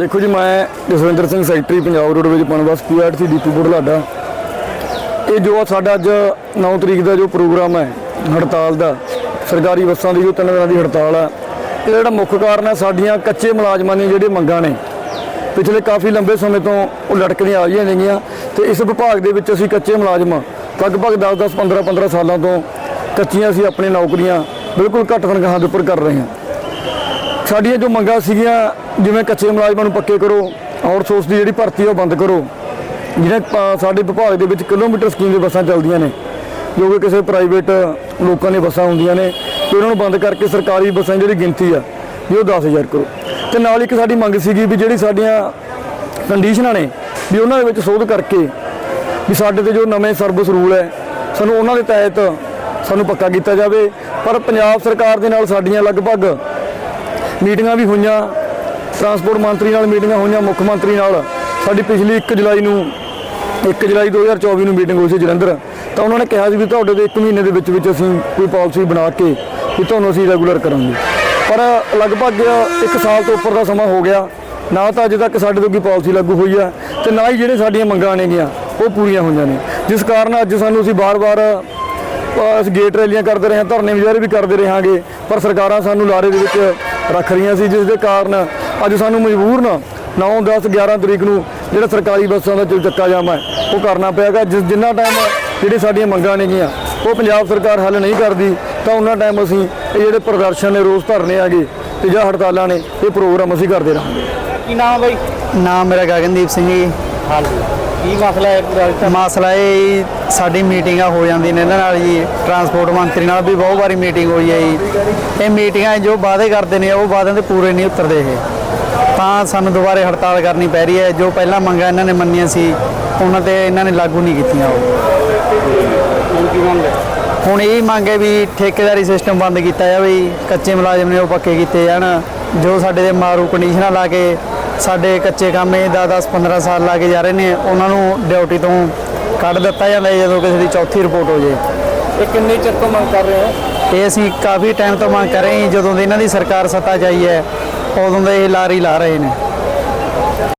ਦੇਖੋ ਜੀ, ਮੈਂ Jaswinder Singh, secretary Punjab roadways Punbus PRT depot Budhlada. ਇਹ ਜੋ ਸਾਡਾ ਅੱਜ 9 ਤਰੀਕ ਦਾ ਜੋ ਪ੍ਰੋਗਰਾਮ ਹੈ, ਹੜਤਾਲ ਦਾ, ਸਰਕਾਰੀ ਬੱਸਾਂ ਦੀ ਜੋ ਤਿੰਨ ਦਿਨਾਂ ਦੀ ਹੜਤਾਲ ਹੈ ਇਹ ਜਿਹੜਾ ਮੁੱਖ ਕਾਰਨ ਹੈ ਸਾਡੀਆਂ ਕੱਚੇ ਮੁਲਾਜ਼ਮਾਂ ਦੀਆਂ ਜਿਹੜੀਆਂ ਮੰਗਾਂ ਨੇ, ਪਿਛਲੇ ਕਾਫੀ ਲੰਬੇ ਸਮੇਂ ਤੋਂ ਉਹ ਲਟਕਦੀਆਂ ਆ ਰਹੀਆਂ ਨੇਗੀਆਂ ਤੇ ਇਸ ਵਿਭਾਗ ਦੇ ਵਿੱਚ ਅਸੀਂ ਕੱਚੇ ਮੁਲਾਜ਼ਮ ਲਗਭਗ 10-10 15-15 ਸਾਲਾਂ ਤੋਂ ਕੱਚੀਆਂ ਅਸੀਂ ਆਪਣੀ ਨੌਕਰੀਆਂ ਬਿਲਕੁਲ ਘੱਟ ਤਨਖਾਹਾਂ ਦੇ ਉੱਪਰ ਕਰ ਰਹੇ ਹਾਂ। ਸਾਡੀਆਂ ਜੋ ਮੰਗਾਂ ਸੀਗੀਆਂ, ਜਿਵੇਂ ਕੱਚੇ ਮੁਲਾਜ਼ਮਾਂ ਨੂੰ ਪੱਕੇ ਕਰੋ ਆਊਟਸੋਰਸ ਦੀ ਜਿਹੜੀ ਭਰਤੀ ਹੈ ਉਹ ਬੰਦ ਕਰੋ। ਜਿਹੜੇ ਸਾਡੇ ਵਿਭਾਗ ਦੇ ਵਿੱਚ ਕਿਲੋਮੀਟਰ ਸਕੀਮ ਦੇ ਬੱਸਾਂ ਚੱਲਦੀਆਂ ਨੇ, ਜੋ ਕਿ ਕਿਸੇ ਪ੍ਰਾਈਵੇਟ ਲੋਕਾਂ ਦੀਆਂ ਬੱਸਾਂ ਹੁੰਦੀਆਂ ਨੇ, ਤੇ ਉਹਨਾਂ ਨੂੰ ਬੰਦ ਕਰਕੇ ਸਰਕਾਰੀ ਬੱਸਾਂ ਦੀ ਜਿਹੜੀ ਗਿਣਤੀ ਆ, ਵੀ ਉਹ 10000 ਕਰੋ। ਤੇ ਨਾਲ ਇੱਕ ਸਾਡੀ ਮੰਗ ਸੀਗੀ ਵੀ ਜਿਹੜੀ ਸਾਡੀਆਂ ਕੰਡੀਸ਼ਨਾਂ ਨੇ, ਵੀ ਉਹਨਾਂ ਦੇ ਵਿੱਚ ਸੋਧ ਕਰਕੇ, ਵੀ ਸਾਡੇ ਤੇ ਜੋ ਨਵੇਂ ਸਰਵਿਸ ਰੂਲ ਹੈ, ਸਾਨੂੰ ਉਹਨਾਂ ਦੇ ਤਹਿਤ ਸਾਨੂੰ ਪੱਕਾ ਕੀਤਾ ਜਾਵੇ। ਪਰ ਪੰਜਾਬ ਸਰਕਾਰ ਦੇ ਨਾਲ ਸਾਡੀਆਂ ਲਗਭਗ ਮੀਟਿੰਗਾਂ ਵੀ ਹੋਈਆਂ, ਟਰਾਂਸਪੋਰਟ ਮੰਤਰੀ ਨਾਲ ਮੀਟਿੰਗਾਂ ਹੋਈਆਂ, ਮੁੱਖ ਮੰਤਰੀ ਨਾਲ। ਸਾਡੀ ਪਿਛਲੀ 1 ਜੁਲਾਈ ਨੂੰ 1 ਜੁਲਾਈ 2024 ਨੂੰ ਮੀਟਿੰਗ ਹੋਈ ਸੀ ਜਲੰਧਰ। ਤਾਂ ਉਹਨਾਂ ਨੇ ਕਿਹਾ ਸੀ ਵੀ ਤੁਹਾਡੇ ਦੇ 1 ਮਹੀਨੇ ਦੇ ਵਿੱਚ ਵਿੱਚ ਅਸੀਂ ਕੋਈ ਪਾਲਿਸੀ ਬਣਾ ਕੇ ਵੀ ਤੁਹਾਨੂੰ ਅਸੀਂ ਰੈਗੂਲਰ ਕਰਾਂਗੇ। ਪਰ ਲਗਭਗ 1 ਸਾਲ ਤੋਂ ਉੱਪਰ ਦਾ ਸਮਾਂ ਹੋ ਗਿਆ। ਨਾ ਤਾਂ ਅਜੇ ਤੱਕ ਸਾਡੇ ਤੋਂ ਕੋਈ ਪਾਲਿਸੀ ਲਾਗੂ ਹੋਈ ਆ ਤੇ ਨਾ ਹੀ ਜਿਹੜੇ ਸਾਡੀਆਂ ਮੰਗਾਂ ਨੇਗੀਆਂ ਉਹ ਪੂਰੀਆਂ ਹੋਈਆਂ ਨੇ। ਜਿਸ ਕਾਰਨ ਅੱਜ ਸਾਨੂੰ ਅਸੀਂ ਬਾਰ-ਬਾਰ ਅਸੀਂ ਗੇਟ ਰੈਲੀਆਂ ਕਰਦੇ ਰਹੇ ਹਾਂ ਧਰਨੇ ਵਿਚਾਰੇ ਵੀ ਕਰਦੇ ਰਹਾਂਗੇ ਪਰ ਸਰਕਾਰਾਂ ਸਾਨੂੰ ਲਾਰੇ ਦੇ ਵਿੱਚ ਰੱਖ ਰਹੀਆਂ ਸੀ ਜਿਸ ਦੇ ਕਾਰਨ ਅੱਜ ਸਾਨੂੰ ਮਜਬੂਰਨ 9 10 11 ਤਰੀਕ ਨੂੰ ਜਿਹੜਾ ਸਰਕਾਰੀ ਬੱਸਾਂ ਦਾ ਚਲ ਚੱਕਾ ਜਾਮ ਹੈ ਉਹ ਕਰਨਾ ਪਿਆਗਾ ਜਿਸ ਜਿੰਨਾ ਟਾਈਮ ਜਿਹੜੇ ਸਾਡੀਆਂ ਮੰਗਾਂ ਨੇਗੀਆਂ ਉਹ ਪੰਜਾਬ ਸਰਕਾਰ ਹੱਲ ਨਹੀਂ ਕਰਦੀ ਤਾਂ ਉਹਨਾਂ ਟਾਈਮ ਅਸੀਂ ਇਹ ਜਿਹੜੇ ਪ੍ਰਦਰਸ਼ਨ ਨੇ ਰੋਸ ਧਰਨੇ ਆਗੇ ਤੇ ਜਾਂ ਹੜਤਾਲਾਂ ਨੇ ਇਹ ਪ੍ਰੋਗਰਾਮ ਅਸੀਂ ਕਰਦੇ ਰਹਾਂਗੇ। ਕੀ ਨਾਮ ਬਾਈ? ਨਾਮ ਮੇਰਾ ਗਗਨਦੀਪ ਸਿੰਘ ਜੀ। ਹਾਂਜੀ। ਕੀ ਮਸਲਾ ਹੈ ਪੂਰਾ? ਮਸਲਾ ਇਹ ਜੀ, ਸਾਡੀ ਮੀਟਿੰਗਾਂ ਹੋ ਜਾਂਦੀਆਂ ਨੇ ਇਹਨਾਂ ਨਾਲ ਜੀ ਟਰਾਂਸਪੋਰਟ ਮੰਤਰੀ ਨਾਲ ਵੀ ਬਹੁਤ ਵਾਰੀ ਮੀਟਿੰਗ ਹੋਈ ਹੈ ਜੀ ਇਹ ਮੀਟਿੰਗਾਂ 'ਚ ਜੋ ਵਾਅਦੇ ਕਰਦੇ ਨੇ ਉਹ ਵਾਅਦਿਆਂ ਤੇ ਪੂਰੇ ਨਹੀਂ ਉਤਰਦੇ ਇਹ ਤਾਂ ਸਾਨੂੰ ਦੁਬਾਰੇ ਹੜਤਾਲ ਕਰਨੀ ਪੈ ਰਹੀ ਹੈ ਜੋ ਪਹਿਲਾਂ ਮੰਗਾਂ ਇਹਨਾਂ ਨੇ ਮੰਨੀਆਂ ਸੀ ਉਹਨਾਂ ਤੇ ਇਹਨਾਂ ਨੇ ਲਾਗੂ ਨਹੀਂ ਕੀਤੀਆਂ ਉਹ ਹੁਣ ਕੀ ਮੰਗ ਹੈ ਹੁਣ ਇਹ ਮੰਗ ਹੈ ਵੀ ਠੇਕੇਦਾਰੀ ਸਿਸਟਮ ਬੰਦ ਕੀਤਾ ਜਾਵੇ ਜੀ। ਕੱਚੇ ਮੁਲਾਜ਼ਮ ਨੇ ਉਹ ਪੱਕੇ ਕੀਤੇ ਜਾਣ ਜੋ ਸਾਡੇ ਦੇ ਮਾਰੂ ਕੰਡੀਸ਼ਨਾਂ ਲਾ ਕੇ ਸਾਡੇ ਕੱਚੇ ਕੰਮ ਇਹ 10 15 ਸਾਲ ਲਾ ਕੇ ਜਾ ਰਹੇ ਨੇ ਉਹਨਾਂ ਨੂੰ ਡਿਊਟੀ ਤੋਂ ਕੱਢ ਦਿੱਤਾ ਜਾਂਦਾ ਜਦੋਂ ਕਿਸੇ ਦੀ ਚੌਥੀ ਰਿਪੋਰਟ ਹੋ ਜੇ ਇਹ ਕਿੰਨੇ ਚਿਰ ਤੋਂ ਮੰਗ ਕਰ ਰਹੇ ਹੋ ਇਹ ਅਸੀਂ ਕਾਫੀ ਟਾਈਮ ਤੋਂ ਮੰਗ ਕਰ ਰਹੇ ਹਾਂ। ਜਦੋਂ ਦੀ ਇਹਨਾਂ ਦੀ ਸਰਕਾਰ ਸੱਤਾ 'ਚ ਆਈ ਹੈ ਉਦੋਂ ਦੇ ਇਹ ਲਾਰੀ ਲਾ ਰਹੇ ਨੇ